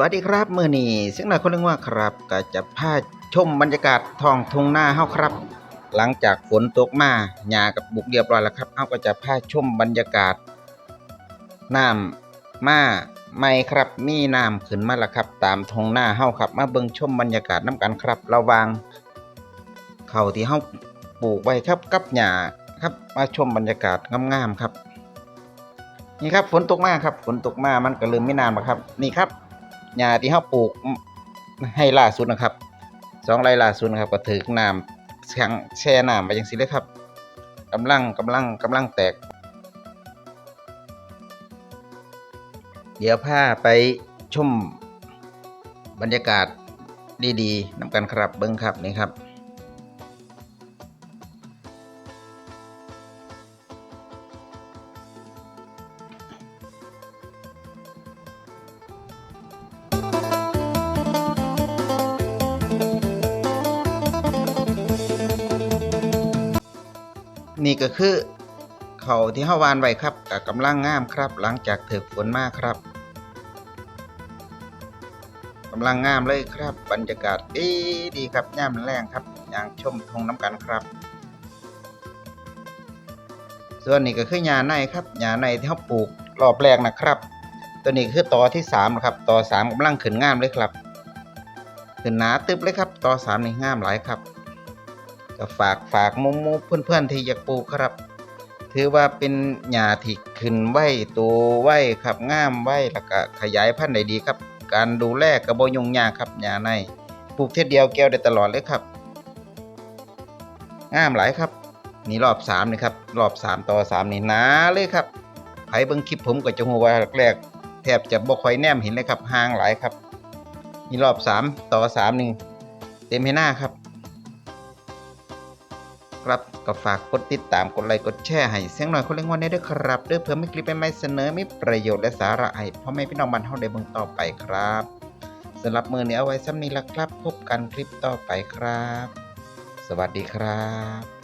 วัสดีครับมือนี้เสียงหน่อยคนเรียกว่าครับก็จะพาชมบรรยากาศท้องทุ่งนาเฮาครับ หลังจากฝนตกมาหญ้ากับบุกเรียบร้อยแล้วครับเฮาก็จะพาชมบรรยากาศน้ำมาใหม่ครับมีน้ำขึ้นมาแล้วครับ ตามทุ่งนาเฮาครับ มาเบิ่งชมบรรยากาศนํกันครับ ระวางเข้าที่เฮาปลูกไว้ครับกับหญ้าครับมาชมบรรยากาศงามๆครับนี่ครับฝนตกมาครับฝนตกมามันก็เริ่มไม่นานหรอกครับ นี่ครับ หญ้าที่เฮาปลูกให้ล่าสุดนะครับสองไร่ล่าสุดนะครับก็ถึกน้ำแช่งแช่น้ำไปยังสิเลยครับกำลังกำลังกำลังแตก เดี๋ยวพาไปชมบรรยากาศดีๆนำกันครับเบิ้งครับนี่ครับ นี่ก็คือเขาที่เฮาวานไว้ครับก็กำลังงามครับ หลังจากถึกฝนมาครับกำลังงามเลยครับ บรรยากาศดีดีครับย่ามแรงครับอย่างชมทงน้ำกันครับ ส่วนนี้ก็คือหญ้าในครับหญ้าในที่เฮาปลูกรอบแรกนะครับ ตัวนี้คือต่อที่3นะครับต่อ3กำลังขึ้นงามเลยครับขึ้นหนาตึบเลยครับต่อ3นี่งามหลายครับ ก็ฝากฝากมุมเพื่อนเพื่อนๆที่อยากปลูกครับ ถือว่าเป็นหญ้าที่ขึ้นไว้โตไว้ครับงามไว้แล้วก็ขยายพันธุ์ได้ดีครับ การดูแลก็บ่ยุ่งยากครับหญ้าในปลูกเทีเดียวแก้วได้ตลอดเลยครับงามหลายครับนี่รอบ3นี่ครับรอบ3ต่อ3นี่หนาเลยครับใครเบิ่งคลิปผมก็จะฮู้ว่าแรกๆแทบจะบ่ค่อยแนมเห็นเลยครับห่างหลายครับนี่รอบ3ต่อ3นี่เต็มให้หน้าครับ ครับก็ฝากกดติดตามกดไลค์กดแชร์ให้เสียงหน่อยคนเล่งวันนี้ด้วยครับเด้อเพื่อไม่คลิปใหม่ๆเสนอมีประโยชน์และสาระให้พ่อแม่พี่น้องบ้านเฮาได้เบิ่งต่อไปครับสำหรับมือนี้เอาไว้ซ้ำนี้ละครับ พบกันคลิปต่อไปครับ สวัสดีครับ